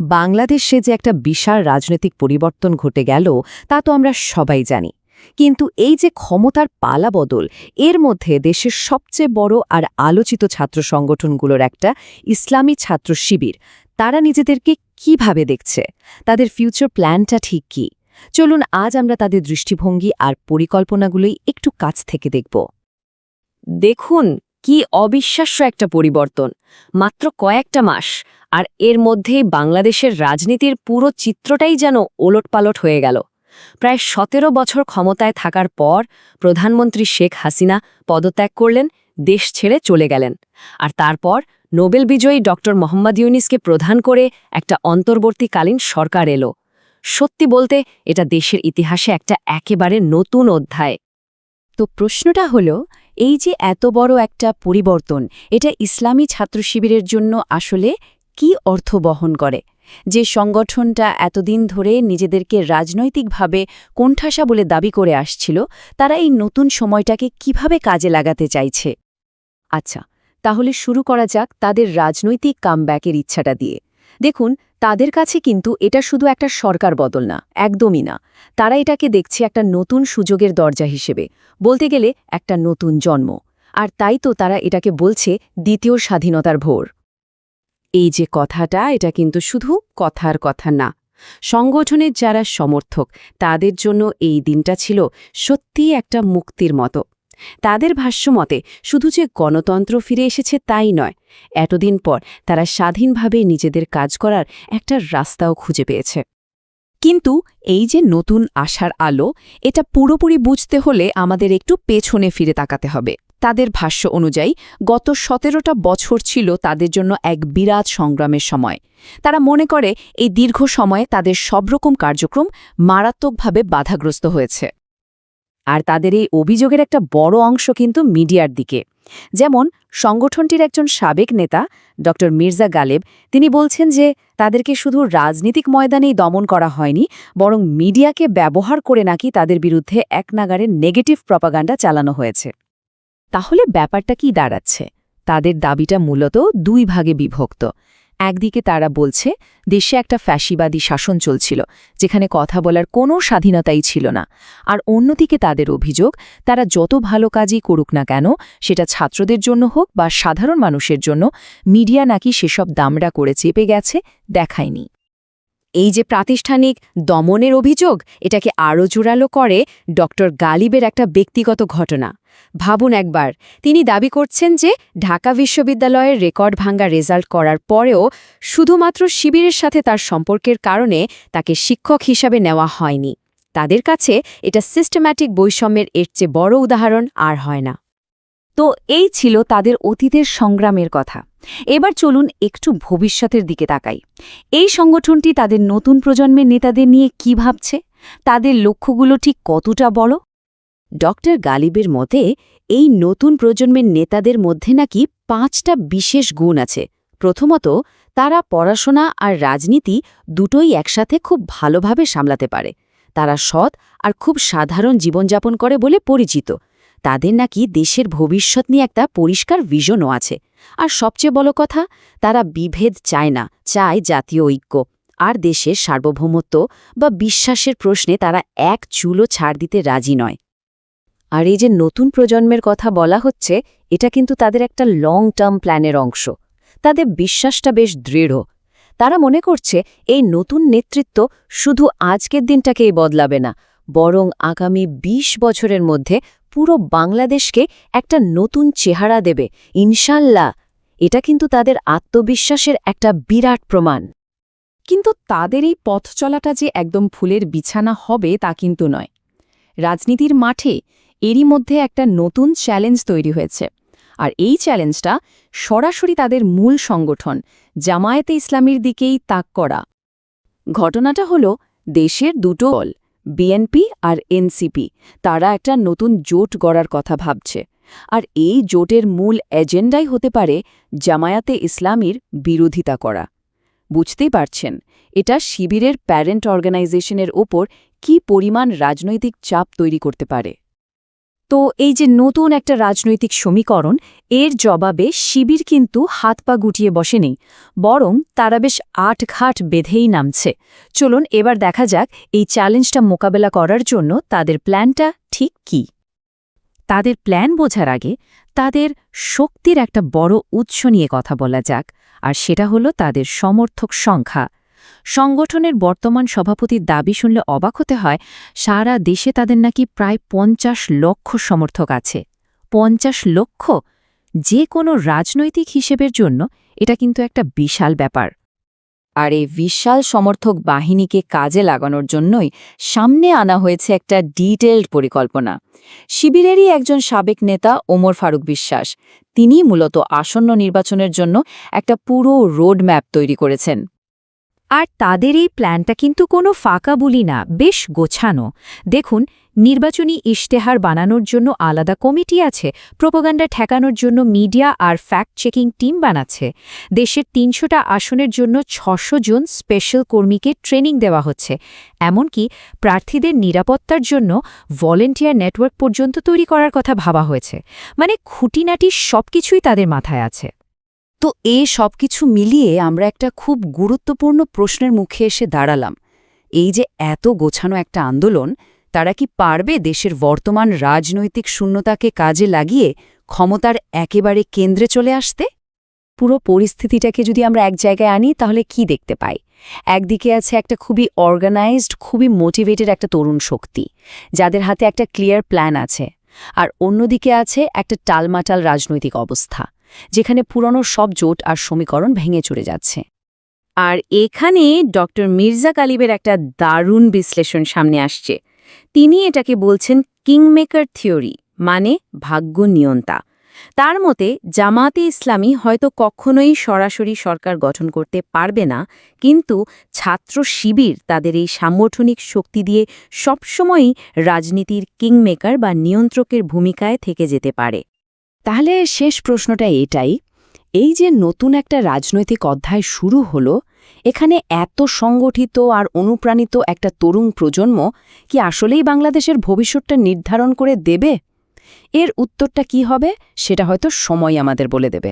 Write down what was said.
বাংলাদেশে যে একটা বিশাল রাজনৈতিক পরিবর্তন ঘটে গেল, তা তো আমরা সবাই জানি। কিন্তু এই যে ক্ষমতার পালা বদল, এর মধ্যে দেশের সবচেয়ে বড় আর আলোচিত ছাত্র সংগঠনগুলোর একটা ইসলামী ছাত্র শিবির, তারা নিজেদেরকে কীভাবে দেখছে? তাদের ফিউচার প্ল্যানটা ঠিক কি? চলুন আজ আমরা তাদের দৃষ্টিভঙ্গি আর পরিকল্পনাগুলোই একটু কাছ থেকে দেখব। দেখুন, কি অবিশ্বাস্য একটা পরিবর্তন। মাত্র কয়েকটা মাস আর এর মধ্যেই বাংলাদেশের রাজনীতির পুরো চিত্রটাই যেন ওলটপালট হয়ে গেল। প্রায় সতেরো বছর ক্ষমতায় থাকার পর প্রধানমন্ত্রী শেখ হাসিনা পদত্যাগ করলেন, দেশ ছেড়ে চলে গেলেন। আর তারপর নোবেল বিজয়ী ডক্টর মোহাম্মদ ইউনিসকে প্রধান করে একটা অন্তর্বর্তীকালীন সরকার এলো। সত্যি বলতে এটা দেশের ইতিহাসে একটা একেবারে নতুন অধ্যায়। তো প্রশ্নটা হলো, এই যে এত বড় একটা পরিবর্তন, এটা ইসলামী ছাত্র শিবিরের জন্য আসলে কি অর্থ বহন করে? যে সংগঠনটা এতদিন ধরে নিজেদেরকে রাজনৈতিকভাবে কোণঠাসা বলে দাবি করে আসছিল, তারা এই নতুন সময়টাকে কীভাবে কাজে লাগাতে চাইছে? আচ্ছা তাহলে শুরু করা যাক তাদের রাজনৈতিক কামব্যাকের ইচ্ছাটা দিয়ে। দেখুন, তাদের কাছে কিন্তু এটা শুধু একটা সরকার বদল না, একদমই না। তারা এটাকে দেখছে একটা নতুন সুযোগের দরজা হিসেবে, বলতে গেলে একটা নতুন জন্ম। আর তাই তো তারা এটাকে বলছে দ্বিতীয় স্বাধীনতার ভোর। এই যে কথাটা, এটা কিন্তু শুধু কথার কথা না। সংগঠনের যারা সমর্থক, তাদের জন্য এই দিনটা ছিল সত্যিই একটা মুক্তির মতো। তাদের ভাষ্যমতে শুধু যে গণতন্ত্র ফিরে এসেছে তাই নয়, এতদিন পর তারা স্বাধীনভাবে নিজেদের কাজ করার একটা রাস্তাও খুঁজে পেয়েছে। কিন্তু এই যে নতুন আশার আলো, এটা পুরোপুরি বুঝতে হলে আমাদের একটু পেছনে ফিরে তাকাতে হবে। তাদের ভাষ্য অনুযায়ী, গত সতেরোটা বছর ছিল তাদের জন্য এক বিরাট সংগ্রামের সময়। তারা মনে করে, এই দীর্ঘ সময়ে তাদের সবরকম কার্যক্রম মারাত্মকভাবে বাধাগ্রস্ত হয়েছে। আর তাদের এই অভিযোগের একটা বড় অংশ কিন্তু মিডিয়ার দিকে। যেমন, সংগঠনটির একজন সাবেক নেতা ড মির্জা গালেব, তিনি বলছেন যে, তাদেরকে শুধু রাজনীতিক ময়দানেই দমন করা হয়নি, বরং মিডিয়াকে ব্যবহার করে নাকি তাদের বিরুদ্ধে এক নাগারে নেগেটিভ প্রপাগান্ডা চালানো হয়েছে। তাহলে ব্যাপারটা কি দাঁড়াচ্ছে? তাদের দাবিটা মূলত দুই ভাগে বিভক্ত। একদিকে তারা বলছে, দেশে একটা ফ্যাসিবাদী শাসন চলছিল, যেখানে কথা বলার কোনো স্বাধীনতাই ছিল না। আর অন্যদিকে তাদের অভিযোগ, তারা যত ভালো কাজই করুক না কেন, সেটা ছাত্রদের জন্য হোক বা সাধারণ মানুষের জন্য, মিডিয়া নাকি সেসব দামড়া করে চেপে গেছে, দেখায়নি। এই যে প্রাতিষ্ঠানিক দমনের অভিযোগ, এটাকে আরও জোরালো করে ডক্টর গালিবের একটা ব্যক্তিগত ঘটনা। ভাবুন একবার, তিনি দাবি করছেন যে ঢাকা বিশ্ববিদ্যালয়ের রেকর্ড ভাঙ্গা রেজাল্ট করার পরেও শুধুমাত্র শিবিরের সাথে তার সম্পর্কের কারণে তাকে শিক্ষক হিসাবে নেওয়া হয়নি। তাদের কাছে এটা সিস্টেম্যাটিক বৈষম্যের এর চেয়ে বড় উদাহরণ আর হয় না। তো এই ছিল তাদের অতীতের সংগ্রামের কথা। এবার চলুন একটু ভবিষ্যতের দিকে তাকাই। এই সংগঠনটি তাদের নতুন প্রজন্মের নেতাদের নিয়ে কি ভাবছে? তাদের লক্ষ্যগুলো ঠিক কতটা বড়? ডক্টর গালিবের মতে, এই নতুন প্রজন্মের নেতাদের মধ্যে নাকি পাঁচটা বিশেষ গুণ আছে। প্রথমত, তারা পড়াশোনা আর রাজনীতি দুটোই একসাথে খুব ভালোভাবে সামলাতে পারে। তারা সৎ আর খুব সাধারণ জীবনযাপন করে বলে পরিচিত। তাদের নাকি দেশের ভবিষ্যৎ নিয়ে একটা পরিষ্কার ভিশনও আছে। আর সবচেয়ে বড় কথা, তারা বিভেদ চায় না, চায় জাতীয় ঐক্য। আর দেশের সার্বভৌমত্ব বা বিশ্বাসের প্রশ্নে তারা এক চুলো ছাড় দিতে রাজি নয়। আর এই যে নতুন প্রজন্মের কথা বলা হচ্ছে, এটা কিন্তু তাদের একটা লং টার্ম প্ল্যানের অংশ। তাদের বিশ্বাসটা বেশ দৃঢ়। তারা মনে করছে, এই নতুন নেতৃত্ব শুধু আজকের দিনটাকেই বদলাবে না, বরং আগামী ২০ বছরের মধ্যে পুরো বাংলাদেশকে একটা নতুন চেহারা দেবে ইনশাল্লাহ এটা কিন্তু তাদের আত্মবিশ্বাসের একটা বিরাট প্রমাণ। কিন্তু তাদের এই পথ চলাটা যে একদম ফুলের বিছানা হবে তা কিন্তু নয়। রাজনীতির মাঠে এরই মধ্যে একটা নতুন চ্যালেঞ্জ তৈরি হয়েছে। আর এই চ্যালেঞ্জটা সরাসরি তাদের মূল সংগঠন, জামায়াতে ইসলামীর দিকেই তাক করা। ঘটনাটা হল দেশের দুটো দল। বিএনপি আর এনসিপি তারা একটা নতুন জোট গড়ার কথা ভাবছে। আর এই জোটের মূল এজেন্ডাই হতে পারে জামায়াতে ইসলামীর বিরোধিতা করা। বুঝতেই পারছেন, এটা শিবিরের প্যারেন্ট অর্গানাইজেশনের ওপর কি পরিমাণ রাজনৈতিক চাপ তৈরি করতে পারে। তো এই যে নতুন একটা রাজনৈতিক সমীকরণ, এর জবাবে শিবির কিন্তু হাত পা গুটিয়ে বসেনি, বরং তারা বেশ আটঘাট বেঁধেই নামছে। চলুন এবার দেখা যাক এই চ্যালেঞ্জটা মোকাবেলা করার জন্য তাদের প্ল্যানটা ঠিক কি। তাদের প্ল্যান বোঝার আগে তাদের শক্তির একটা বড় উৎস নিয়ে কথা বলা যাক, আর সেটা হলো তাদের সমর্থক সংখ্যা। সংগঠনের বর্তমান সভাপতির দাবি শুনলে অবাক হতে হয়, সারা দেশে তাদের নাকি প্রায় পঞ্চাশ লক্ষ সমর্থক আছে। পঞ্চাশ লক্ষ? যে কোনো রাজনৈতিক হিসেবের জন্য এটা কিন্তু একটা বিশাল ব্যাপার। আর এই বিশাল সমর্থক বাহিনীকে কাজে লাগানোর জন্যই সামনে আনা হয়েছে একটা ডিটেলড পরিকল্পনা। শিবিরেরই একজন সাবেক নেতা ওমর ফারুক বিশ্বাস। তিনি মূলত আসন্ন নির্বাচনের জন্য একটা পুরো রোডম্যাপ তৈরি করেছেন। আর তাদের এই প্ল্যানটা কিন্তু কোনো ফাঁকা বলি না, বেশ গোছানো। দেখুন, নির্বাচনী ইশতেহার বানানোর জন্য আলাদা কমিটি আছে, প্রোপাগান্ডা ঠেকানোর জন্য মিডিয়া আর ফ্যাক্ট চেকিং টিম বানাচ্ছে। দেশের তিনশোটা আসনের জন্য ছশো জন স্পেশাল কর্মীকে ট্রেনিং দেওয়া হচ্ছে। এমনকি প্রার্থীদের নিরাপত্তার জন্য ভলেন্টিয়ার নেটওয়ার্ক পর্যন্ত তৈরি করার কথা ভাবা হয়েছে। মানে খুঁটিনাটি সবকিছুই তাদের মাথায় আছে। তো এ সব কিছু মিলিয়ে আমরা একটা খুব গুরুত্বপূর্ণ প্রশ্নের মুখে এসে দাঁড়ালাম। এই যে এত গোছানো একটা আন্দোলন, তারা কি পারবে দেশের বর্তমান রাজনৈতিক শূন্যতাকে কাজে লাগিয়ে ক্ষমতার একেবারে কেন্দ্রে চলে আসতে? পুরো পরিস্থিতিটাকে যদি আমরা এক জায়গায় আনি, তাহলে কি দেখতে পাই? একদিকে আছে একটা খুবই অর্গানাইজড খুবই মোটিভেটেড একটা তরুণ শক্তি, যাদের হাতে একটা ক্লিয়ার প্ল্যান আছে। আর অন্যদিকে আছে একটা টালমাটাল রাজনৈতিক অবস্থা। যেখানে পুরনো সব জোট আর সমীকরণ ভেঙে চড়ে যাচ্ছে। আর এখানে ডক্টর মির্জা কালিবের একটা দারুণ বিশ্লেষণ সামনে আসছে। তিনি এটাকে বলছেন কিংমেকার থিওরি মানে ভাগ্য নিয়ন্তা। তার মতে, জামাতে ইসলামী হয়তো কখনোই সরাসরি সরকার গঠন করতে পারবে না, কিন্তু ছাত্র শিবির তাদের এই সাংগঠনিক শক্তি দিয়ে সবসময়ই রাজনীতির কিংমেকার বা নিয়ন্ত্রকের ভূমিকায় থেকে যেতে পারে। তাহলে শেষ প্রশ্নটা এটাই। এই যে নতুন একটা রাজনৈতিক অধ্যায় শুরু হলো, এখানে এত সংগঠিত আর অনুপ্রাণিত একটা তরুণ প্রজন্ম কি আসলেই বাংলাদেশের ভবিষ্যৎটা নির্ধারণ করে দেবে? এর উত্তরটা কি হবে সেটা হয়তো সময় আমাদের বলে দেবে।